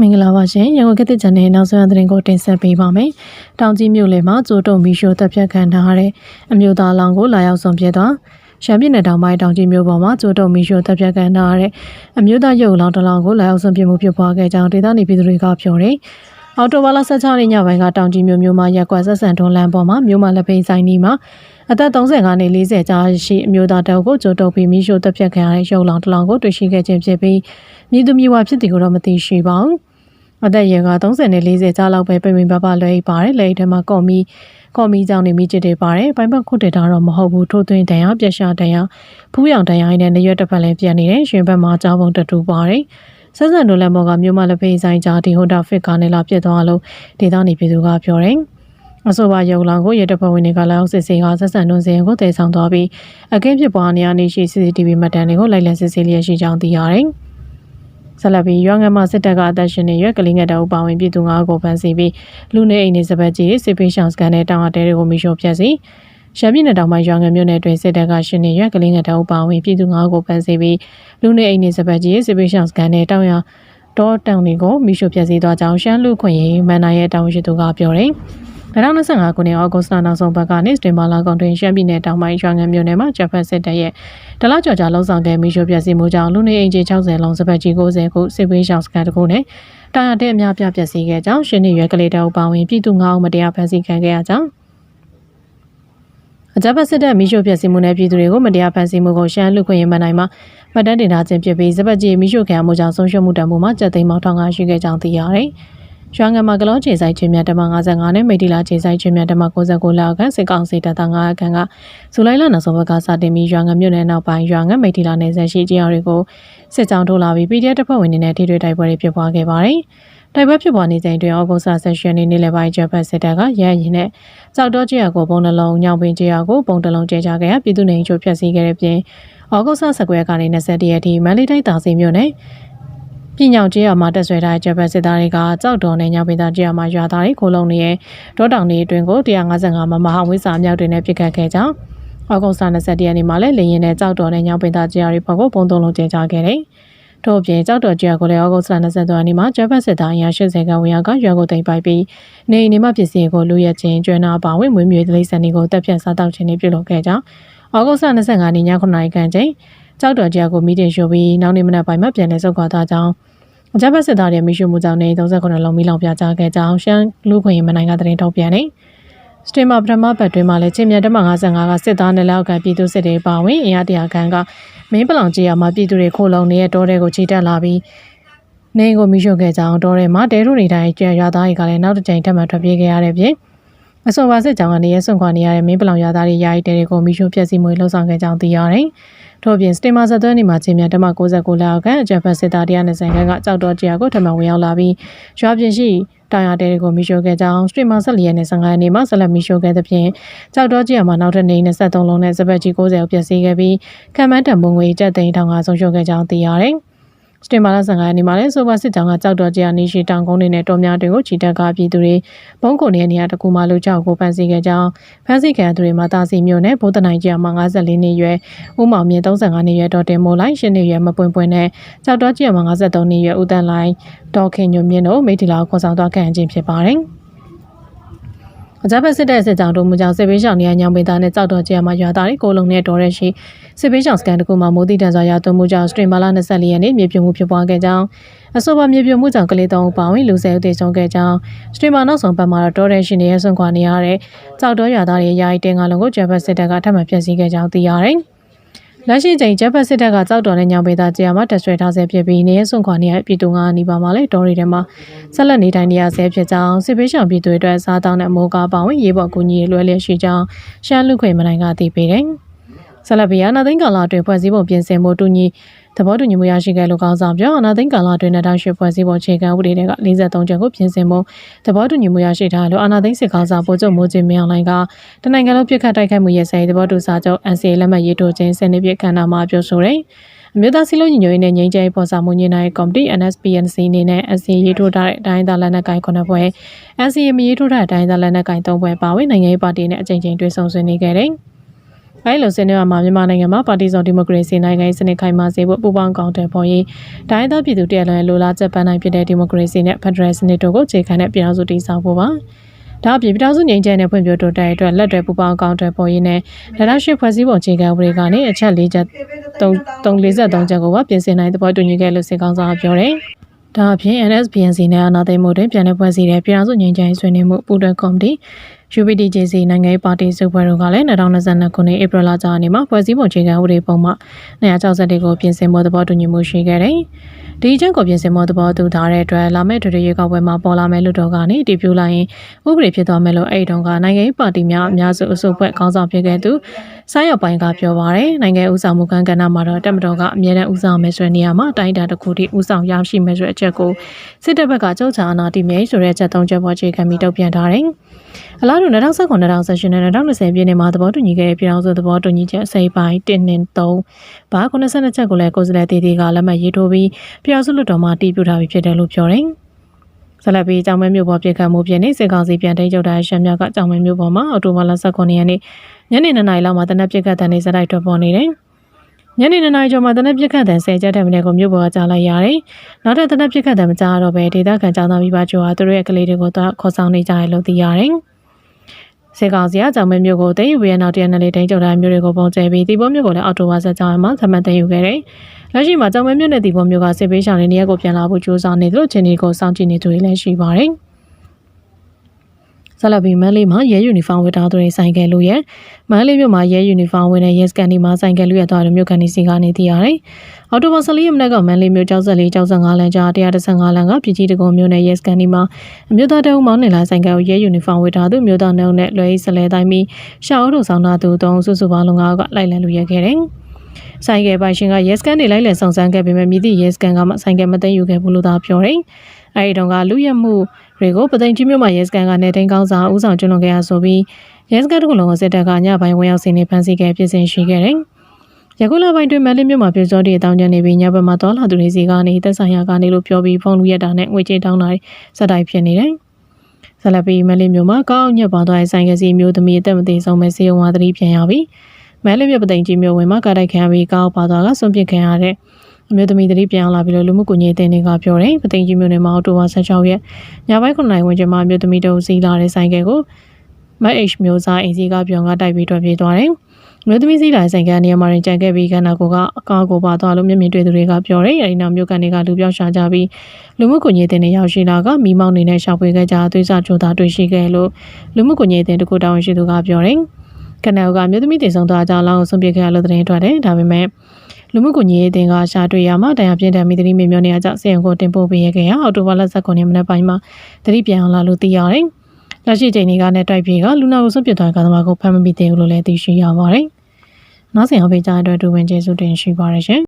မင်္ဂလာပါရှင်ရန်ကုန်ကတိချန်နယ်နောက်ဆုံးသတင်းကိုတင်ဆက်ပေးပါမယ်။တောင်ကြီးမြို့လေမှာကျိုးတုံမီရှိုတပ်ဖြတ်ခံထားရတဲ့အမျိုးသားလောင်ကိုလာရောက်ဆောင်ပြသွားရှမ်းပြည်နယ်တောင်ပိုင်းတောင်ကြီးမြို့ပေါ်မှာကျိုးတုံမီရှိုတပ်ဖြတ်ခံထားရတဲ့အမျိုးသားရုပ်လောင်တစ်လောင်ကိုလာရောက်ဆောင်ပြမှုဖြစ်ပွားခဲ့ကြောင်းဒေသနေပြည်သူတွေကပြောတယ်။ အော်တိုဘာလ16ရက်ညပိုင်းကတောင်ကြီးမြို့မြို့မှာရက်ကွက်ဆက်ဆန်တွန်းလန်းပေါ်မှာမြို့မှာလက်ဖိန်ဆိုင်နီမှာအသက်35နဲ့40ကြားရှိအမျိုးသားတအုပ်ကိုကြိုတုပ်ပြီးမိရှို့တပ်ဖြတ်ခံရတဲ့ရုပ်လောင်တစ်လောင်ကိုတွေ့ရှိခဲ့ခြင်းဖြစ်ပြီးမြည်သူမြည်ဝါဖြစ်သူကိုတော့မသိရှိပါဘူး။အသက်ရွယ်က30နဲ့40ကြားလောက်ပဲပြင်ပပပလွဲပါတယ်။လက်ထဲမှာကော်မီကော်မီကြောင့်နေမိချစ်တွေပါတယ်။ပိုင်ပတ်ခုတ်တက်တာတော့မဟုတ်ဘူးထိုးသွင်းတရားပြက်ရှာတရားဖူးရောင်တရားနဲ့နေရွက်တစ်ဖက်လည်းပြက်နေတယ်။ရှင်ဘက်မှာကြောင်းပုံတတူပါတယ်။ ဆက်ဆံတို့လက်မော်ကမြို့မလက်ဖေးဆိုင်ကြားဒီဟိုတာဖစ်ကာနေလာပြစ်သွားလို့ဒေသနေပြည်သူကပြောတယ်။အဆိုပါရုံလောင်ကိုရတပဝင်တွေကလည်းစစ်စေးကဆက်ဆံတွန်းစင်ကိုတည်ဆောင်သွားပြီးအခင်းဖြစ်ပွားနေရနေရှိ CCTV မှတ်တမ်းတွေကိုလိုက်လံစစ်ဆေးလျက်ရှိကြောင်းသိရတယ်။ဆက်လက်ပြီးရွာငံမှာစစ်တပ်ကအသက်ရှင်နေရွက်ကလေးငယ်တအုပ်ပါဝင်ပြည်သူ၅ကိုဖမ်းဆီးပြီးလူနေအိမ်နေစပတ်ကြီးစစ်ပေးရှောင်စကန်တဲ့တောင်အတဲတွေကိုမိရှို့ဖျက်ဆီး ရှမ်းပြည်နယ်တောင်ပိုင်းရွာငံမြို့နယ်တွင်စစ်တပ်ကရှင်နေရွက်ကလေးငယ်တအုပ်ပါဝင်ပြည်သူ၅ကိုဖမ်းဆီးပြီးလူနေအိမ်နေစပတ်ကြီးစစ်ပေးရှောင်စကန်တဲ့တောင်ရတောတောင်တွေကိုမိရှို့ဖျက်ဆီးသွားကြောင်းရှမ်းလူခွင့်ရေးမန်နာရဲ့တောင်ရှိသူကပြောတယ်။2025ခုနှစ်ဩဂုတ်လနောက်ဆုံးပတ်ကနေစတင်မာလာကောင်တွင်ရှမ်းပြည်နယ်တောင်ပိုင်းရွာငံမြို့နယ်မှာဂျပန်စစ်တပ်ရဲ့ဒလကြော်ကြာလုံးဆောင်တဲ့မီရှိုပြစီမှုကြောင့်လူနေအိမ်ကြီး60လုံးစပတ်ကြီး90ခုစစ်ပေးရှောင်စကန်တခုနဲ့တာယာတဲ့အများပြပျက်စီးခဲ့ကြောင်းရှင်းနေရွက်ကလေးတောက်ပါဝင်ပြည်သူ9ဦးမတရားဖမ်းဆီးခံခဲ့ရကြောင်း အကြမ်းဖက်စစ်တပ်မီရှို့ဖျက်ဆီးမှုနဲ့ပြည်သူတွေကိုမတရားဖမ်းဆီးမှုကိုရှမ်းလူခွင့်ရေးမှန်နိုင်မှာမှတ်တမ်းတင်ထားခြင်းဖြစ်ပြီးစပတ်ကြီးမီရှို့ခံမှုကြောင့်ဆုံးရှုံးမှုတန်ဖိုးမှာကျပ်သိန်းပေါင်းထောင်ကရှိခဲ့ကြောင်းသိရတယ်။ရွှာငံမှာကလောခြေဆိုင်ချင်းမြတ်တမ55နဲ့မိတီလာခြေဆိုင်ချင်းမြတ်တမ69လောက်ခန့်စစ်ကောင်စီတပ်သား9ခန့်ကဇူလိုင်လနောက်ဆုံးဘက်ကစတင်ပြီးရွှာငံမြို့နယ်နောက်ပိုင်းရွှာငံမိတီလာနယ်စပ်ရှိကြေးရွာတွေကိုစစ်ကြောင်းထိုးလာပြီး PDF တပ်ဖွဲ့ဝင်တွေနဲ့ထိတွေ့တိုက်ပွဲတွေဖြစ်ပွားခဲ့ပါတယ်။ တိုက်ပွဲဖြစ်ပွားနေချိန်တွင်ဩဂုတ်လဆက်ရှင်နေ့နေ့လယ်ပိုင်းကျဖက်စစ်တပ်ကရရရင်နဲ့ကြောက်တော့ကြေးရွာကိုပုံနှလုံးညောင်ပင်ကြေးရွာကိုပုံတလုံးကျဲချခဲ့ရပြည်သူနေချို့ဖျက်ဆီးခဲ့တဲ့ပြင်ဩဂုတ်လ19ရက်ကနေ20ရက်ထိမန္တလေးတိုင်းတာစီမြို့နယ်ပြည်ညောင်ကျေးရွာမှာတက်ဆွဲထားတဲ့ဂျပန်စစ်သားတွေကကြောက်တော်နဲ့ညောင်ပင်သားကျေးရွာမှာရွာသားတွေကိုလုံနေရဲ့ဒေါတောင်တွေအတွင်းကို155မမဟာဝိစာအမြောက်တွေနဲ့ပစ်ခတ်ခဲ့ကြောင်းဩဂုတ်လ20ရက်နေ့မှာလည်းလေရင်နဲ့ကြောက်တော်နဲ့ညောင်ပင်သားကျေးရွာတွေဘက်ကိုပုံသုံးလုံးကျင်းချခဲ့တယ်။ ထို့အပြင်ကြောက်တော်ကျေးရွာကိုလည်းဩဂုတ်လ23ရက်နေ့မှာဂျပန်စစ်သားအင်အား80ခန့်ဝင်ရောက်ကရွာကိုတိမ်ပိုက်ပြီးနေအိမ်တွေမှာပစ္စည်းကိုလူရဲချင်းကျွမ်းနာပါဝင်မွေးမြူတိလိษံတွေကိုတပ်ဖြတ်စားတောက်ခြင်းတွေပြုလုပ်ခဲ့ကြောင်းဩဂုတ်လ25ရက်နေ့ည9:00နာရီခန့်ချိန်ကြောက်တော်ကျေးရွာကိုမီတင်ရှို့ပြီးနောက်နေ့မနက်ပိုင်းမှာပြန်လည်ဆုတ်ခွာသွားကြောင်းအကြမ်းဖက်စစ်သားတွေမိရှုမှုကြောင့်နေ39လုံးမိလောင်ပြကြခဲ့ကြောင်းရှမ်းလူခွင့်ရေးမနိုင်ကသတင်းထုတ်ပြန်နေစတင်မှာပထမပတ်တွင်မှလည်းချင်းမြတ်တမ55ကစစ်သားနဲ့လောက်ကပြည်သူစစ်တွေပါဝင်အင်အားတရာခန့်က မင်းပလောင်ကြီးရမှာပြည်သူတွေခိုးလုံနေတဲ့တောထဲကိုခြိတက်လာပြီးနေကိုမိရှုခဲ့ကြောင်းတောထဲမှာတဲတို့နေတိုင်းကြွရွာသားတွေကလည်းနောက်တစ်ကြိမ်ထပ်မံထွက်ပြေးခဲ့ရတဲ့ပြင်အစောပါစစ်ကြောင်ကနေရဆွန့်ခွာနေရတဲ့မင်းပလောင်ရွာသားတွေယာယီတဲတွေကိုမိရှုဖျက်ဆီးမှုလှုပ်ဆောင်ခဲ့ကြောင်းသိရတယ်။ထို့ပြင်စတင်မာဆက်သွဲနေမှာချင်းမြန်တမ69လောက်ကအကြံဖတ်စစ်သား120ခန်းကကြောက်တော့ကြရာကိုထမံဝင်ရောက်လာပြီးရွာပြင်ရှိ တောင်ရတဲတွေကိုမီရှိုခဲ့ကြောင်းစတင်မာ14ရက်နဲ့15ရက်နေ့မှာဆက်လက်မီရှိုခဲ့တဲ့ဖြင့်ကြောက်တော့ကြရာမှာနောက်ထပ်နေ23လုံးနဲ့စပတ်ကြီး90ကိုပျက်စီးခဲ့ပြီးခံမှန်းတံပုံငွေကျပ်သိန်းထောင်ကဆုံးရှုံးခဲ့ကြောင်းသိရတယ်။ စတင်မာလာ15ရက်နေ့မှာလည်းဆိုပါစစ်တောင်ကကြောက်တော်ကြနေရှိတောင်ကုန်းတွေနဲ့တော်များတွေကိုချီတက်ကပြည်သူတွေဘုံကုန်တဲ့နေရာတစ်ခုမှလူကြောက်ကိုဖမ်းဆီးခဲ့ကြောင်းဖမ်းဆီးခံသူတွေမှာတာစီမျိုးနဲ့ဗိုးတနိုင်ကျမှာ54နှစ်ရွယ်ဦးမောင်မြင့်35နှစ်ရွယ်တော်တင်မိုးလိုက်10နှစ်ရွယ်မပွင့်ပွင့်နဲ့ကြောက်တော်ကျမှာ53နှစ်ရွယ်ဦးတန်လိုက်ဒေါ်ခင်ညွန့်မြင့်တို့မိထီလာခေါ်ဆောင်သွားခံခြင်းဖြစ်ပါတယ်။ အကြမ်းဖက်စစ်တပ်စစ်ကြောင်းတို့မူကြောင့်စစ်ပေးရှောင်နေရညောင်ပင်သားနဲ့ကြောက်တော်ကျဲမှာရွာသားတွေကိုလုံနဲ့တော်ရရှိစစ်ပေးရှောင်စကန်တကူမှာမိုးတိတန်စွာရာသွင်းမှုကြောင့်စတရီမာလာ24ရက်နေ့မြေပြိုမှုဖြစ်ပွားခဲ့ကြောင်းအဆိုပါမြေပြိုမှုကြောင့်ကလေးသုံးဦးပါဝင်လူဆယ်ဦးသေဆုံးခဲ့ကြောင်းစတရီမာနောက်ဆုံးပတ်မှာတော့တော်ရရှိနေရဆွန့်ခွာနေရတဲ့ကြောက်တော်ရွာသားတွေယာယီတင်ကလုံးကိုကျဲဖက်စစ်တပ်ကထပ်မံဖျက်ဆီးခဲ့ကြောင်းသိရတယ်။ လက်ရှိချိန်ဂျပန်စစ်တပ်ကကြောက်တော်နဲ့ညောင်ပေသားကြာမှာတက်ဆွဲထားဆဲဖြစ်ပြီးနေရစွန့်ခွာနေရပြည်သူငါနီပါမှာလည်းတော်ရီထဲမှာဆက်လက်နေထိုင်နေရဆဲဖြစ်ကြောင်းစစ်ပေးရှောင်ပြည်သူတွေအတွက်စားတောင်းတဲ့အမိုးကားပါဝင်ရေးပေါ်ကူညီလွှဲလျက်ရှိကြောင်းရှမ်းလူခွေမနိုင်ကသိပေးတယ်။ဆက်လက်ပြီးအနာသိန်းကာလအတွင်းဖွဲ့စည်းပုံပြင်ဆင်မှုတူညီ သဘောတူညီမှုရရှိခဲ့လို့ကောင်းဆောင်ပြောအနာသိန်းကာလအတွင်း2008ဖွဲ့စည်းပုံခြေခံဥပဒေတွေက43ချက်ကိုပြင်ဆင်မှုသဘောတူညီမှုရရှိထားလို့အနာသိန်းစစ်ကောင်းဆောင်ပို့ချုပ်မိုးချင်းမြောင်လိုင်းကတနိုင်ငံလုံးပြစ်ခတ်တိုက်ခိုက်မှုရဲ့ဆိုင်သဘောတူစာချုပ် NCA လက်မှတ်ရေးထိုးခြင်းစနစ်ပြခန္ဓာမှာပြောဆိုတယ်အမျိုးသားစီလုံးညီညွတ်ရေးနဲ့ငြိမ်းချမ်းရေးဖော်ဆောင်မှုညှိနှိုင်းရေးကော်မတီ NSPNC အနေနဲ့ NCA ရေးထိုးထားတဲ့အတိုင်းအသားလက်နက်ကိုင်ခုနှစ်ဘွဲ NCA မရေးထိုးထားတဲ့အတိုင်းအသားလက်နက်ကိုင်သုံးဘွဲပါဝင်နိုင်ငံရေးပါတီနဲ့အကြိမ်ကြိမ်တွေ့ဆုံဆွေးနွေးခဲ့တယ်။တ အဲဒီလိုစနစ်မှာမြန်မာနိုင်ငံမှာပါတီစုံဒီမိုကရေစီနိုင်ငံရေးစနစ်ခိုင်မာစေဖို့ပူးပေါင်းကောင်တယ်ပေါ်ရေးတိုင်းဒေသပြည်သူတရလွန်လိုလားချက်ပန်းနိုင်ဖြစ်တဲ့ဒီမိုကရေစီနဲ့ဖက်ဒရယ်စနစ်တို့ကိုခြေခံတဲ့ပြည်ထောင်စုတည်ဆောက်ဖို့ပါဒါအပြင်ပြည်ထောင်စုငြိမ်းချမ်းတဲ့ဖွံ့ဖြိုးတိုးတက်ရေးအတွက်လက်တွဲပူးပေါင်းကောင်တယ်ပေါ်ရေးနဲ့ဒါရရှိဖွဲ့စည်းပုံခြေခံဥပဒေကနေအချက်၄ချက်343ချက်ကိုပါပြင်ဆင်နိုင်သဘောတူညီခဲ့လို့စစ်ကောင်ဆောင်ကပြောတယ်ဒါအပြင် NSBNC နဲ့အနာသိမ်းမှုတွင်ပြန်လည်ဖွဲ့စည်းတဲ့ပြည်ထောင်စုငြိမ်းချမ်းရေးဆွေးနွေးမှုပူးတွဲကော်မတီ UPDJC နိုင်ငံရေးပါတီစုဖွဲ့တို့ကလည်း2022ခုနှစ်ဧပြီလကြာနေ့မှာဖွဲ့စည်းပုံအခြေခံဥပဒေပုံမှ260ကိုပြင်ဆင်ဖို့သဘောတူညီမှုရှိခဲ့တယ်။ဒီအချက်ကိုပြင်ဆင်ဖို့သဘောတူထားတဲ့အတွက်လာမယ့်ထွေထွေရွေးကောက်ပွဲမှာပေါ်လာမယ့်လူတော်ကနေတည်ပြလိုက်ရင်ဥပဒေဖြစ်သွားမယ်လို့အဲ့တုန်းကနိုင်ငံရေးပါတီများအများစုအစုအဖွဲ့ခေါင်းဆောင်ဖြစ်ခဲ့သူဆိုင်းရောက်ပိုင်းကပြောပါရယ်နိုင်ငံဥဆောင်မှုကဏ္ဍမှာတော့တက်မတော်ကအမြဲတမ်းဥဆောင်မယ်ဆိုတဲ့နေရာမှာတိုင်းတာတစ်ခုထိဥဆောင်ရရှိမယ်ဆိုတဲ့အချက်ကိုစစ်တပ်ဘက်ကကြောက်ချာအနာတိမြေဆိုတဲ့အချက်သုံးချက်ပေါ်အခြေခံပြီးတုံ့ပြန်ထားတယ်။အလားတူ2019 2018နဲ့2020ပြည့်နှစ်မှာသဘောတူညီခဲ့တဲ့ပြည်အောင်စုသဘောတူညီချက်အစိပ်ပိုင်း1နဲ့3ဘာ82ချက်ကိုလည်းကိုယ်စားလှယ်တေးသေးကလက်မှတ်ရေးထိုးပြီးပြည်အောင်စုလွှတ်တော်မှာတည်ပြုထားပြီးဖြစ်တယ်လို့ပြောတယ်။ဆလပီကြောင်မဲမျိုးပေါ်ပြစ်ခတ်မှုပြင်းနေစစ်ကောင်စီပြန်ထိန်းချုပ်တဲ့ရှမ်းမြောက်ကကြောင်မဲမျိုးပေါ်မှာအော်တိုဘာလ19ရက်နေ့ညနေ9:00နာရီလောက်မှာတနက်ပြစ်ခတ်တဲ့နေစတိုက်ထွက်ပေါ်နေတယ်။ညနေ9:00နာရီကျော်မှာတနက်ပြစ်ခတ်တဲ့ဆယ်ချက်တဲ့မနေ့ကမြို့ပေါ်ကကြားလိုက်ရတယ်။နောက်ထပ်တနက်ပြစ်ခတ်တဲ့မကြားတော့ပဲဒေသခံကြောင်သားမိဘကျော်ဟာသူတို့ရဲ့ကလေးတွေကိုတော့ခေါ်ဆောင်နေကြတယ်လို့သိရတယ်။ စေကောင်စီကကြောင်မဲမျိုးကိုတင်ယူပြီးရနောက်တရနယ်လေးတင်ကြတဲ့မျိုးတွေကိုပုံကျဲပြီးဒီပေါ်မျိုးကိုလည်းအော်တိုဘာဆက်ကြောင်မှာသမတ်တင်ယူခဲ့တယ်။လက်ရှိမှာကြောင်မဲမျိုးနဲ့ဒီပေါ်မျိုးကစစ်ပေးရှောင်နေနေရက်ကိုပြန်လာဖို့ကြိုးစားနေသလိုချင်းဒီကိုစောင့်ကြည့်နေသူတွေလည်းရှိပါတယ်။ ဆလဘီမန်လေးမှာရဲယူနီဖောင်းဝတ်ထားသူတွေဆိုင်ကယ်လို့ရဲမန်လေးမြို့မှာရဲယူနီဖောင်းဝတ်တဲ့ရဲစကန်ဒီမှာဆိုင်ကယ်လို့ရသွားတဲ့မြို့ကန်ဒီစီကနေသိရတယ်။အော်တိုဘာ14ရက်နေ့ကမန်လေးမြို့ကျောက်ဆက်လေးကျောက်ဆက်5လမ်းကြား115လမ်းကပြည်ကြီးတကုံမြို့နယ်ရဲစကန်ဒီမှာအမျိုးသားတအုပ်မောင်းနေလာဆိုင်ကယ်ကိုရဲယူနီဖောင်းဝတ်ထားသူမျိုးသားနှုံနဲ့လွယ်စလဲတိုင်းပြီးရှောက်အုပ်တို့ဆောင်သားသူတုံးစုစုပေါင်းလုံးကလိုက်လံလို့ရခဲ့တယ်။ဆိုင်ကယ်ပိုင်ရှင်ကရဲစကန်တွေလိုက်လံစုံစမ်းခဲ့ပေမဲ့မြည်သည့်ရဲစကန်ကမှဆိုင်ကယ်မသိမ်းယူခဲ့ဘူးလို့သာပြောတယ်။ အဲဒီတုန်းကလူရက်မှုတွေကိုပသိမ်ကြီးမြို့မှာရဲစကန်ကနေတိုင်းကောင်းစာဦးဆောင်ကျွလွန်ခဲ့ရဆိုပြီးရဲစကန်တစ်ခုလုံးကိုစစ်တပ်ကညပိုင်းဝင်ရောက်စီနေဖမ်းဆီးခဲ့ပြည်စင်ရှိခဲ့တယ်။ယခုလပိုင်းတွင်မန်လေးမြို့မှာပြည်စောတည်တောင်းကျနေပြီးညဘက်မှာတော်လာသူတွေစီကနေသက်ဆိုင်ရာကနေလို့ပြောပြီးဖုန်းလူရက်တာနဲ့ငွေကြေးတောင်းတာစတိုက်ဖြစ်နေတယ်။ဆလပီမန်လေးမြို့မှာကောက်ညက်ပါသွားတဲ့ဆိုင်ကစီမျိုးသမီးအသက်မသေးဆုံးပဲစေယုံဝါသတိပြန်ရပြီးမန်လေးမြို့ပသိမ်ကြီးမြို့ဝင်မှာကားတိုက်ခံပြီးကောက်ပါသွားကဆွန့်ပစ်ခံရတဲ့ အမျိုးသမီးတတိပြန်လာပြီးလို့လူမှုကွန်ရက်တင်တွေကပြောတယ်ပသိမ်ကြီးမြို့နယ်မှာအော်တိုဝါ16ရက်ညပိုင်း9နိုင်ဝန်းကျင်မှာအမျိုးသမီးတို့စီးလာတဲ့ဆိုင်ကယ်ကိုမတ် H မျိုးစားအင်စီကပြောင်းကတိုက်ပြီးထွက်ပြေးသွားတယ်မြို့သမီးစီးလာဆိုင်ကနေရာမှာရင်ကြံခဲ့ပြီးခန္ဓာကိုယ်ကအကားကိုပါသွားလို့မျက်မြင်တွေ့သူတွေကပြောတယ်အဲဒီနောက်မြို့ကန်တွေကလူပြောက်ရှာကြပြီးလူမှုကွန်ရက်တင်တွေရောက်ရှိလာကမိမောင်းနေနဲ့ရှောက်ပွေခဲ့ကြသွေးစာချိုးသားတွေ့ရှိခဲ့လို့လူမှုကွန်ရက်တင်တကူတောင်းရှိသူကပြောတယ်ကနအုပ်ကမြို့သမီးတည်ဆုံသွားကြလောင်းဆုံးပြခဲ့ရလို့သတင်းထွက်တယ်ဒါပေမဲ့ လူမှုကွန်ရက်အသင်းကရှာတွေ့ရမှာတရားပြင်းတဲ့မိသတိမေမျောနေရကြစေရုံကိုတင်ပို့ပေးရခဲ့ရအော်တိုဘာလ19ရက်မနေ့ပိုင်းမှာတတိပြန်အောင်လာလို့သိရတယ်။လက်ရှိချိန်တွေကနဲ့တိုက်ပြေကလူနာကိုစွန့်ပစ်သွားတဲ့ကသမားကိုဖမ်းမမိသေးဘူးလို့လည်းသိရှိရပါတယ်။နောက်ဆက်အောင်ပေးကြတဲ့အတွက်ဒူဝင်ကျေးဇူးတင်ရှိပါတယ်ရှင်